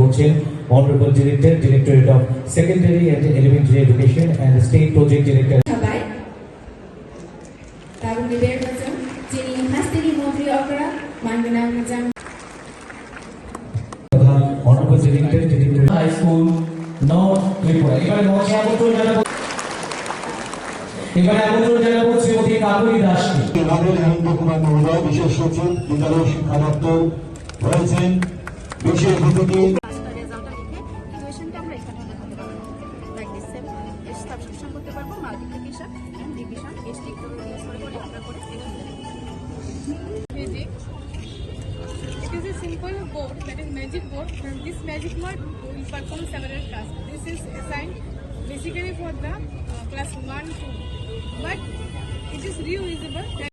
করছেন honourable director directorate of secondary and elementary education and state project director সবাই। তারুণ্য নির্বাচন যিনি হাস্তিনী মন্ত্রী অপরা মানবিনা জান honourable director director high school north Tripura. এবারে মঞ্চে আমন্ত্রণ জানাব এবারে আমন্ত্রণ জানাব শ্রীমতী কাকুলি দাসকে হেমন্ত কুমার মহোদয় বিশেষ সচিব বিদ্যালয় শিক্ষা দপ্তর রয়েছেন। বিশেষ অতিথি ইকুয়েশনটা আমরা এখানে দেখাতে পারব like this same as subscription করতে পারব মাল্টিপ্লিকেশন এন্ড ডিভিশন এস টি করে করে আমরা করে physics. It is a simple board that is magic board. This magic board will perform several tasks. This is assigned basically for the uh, class 1 2 but it is reusable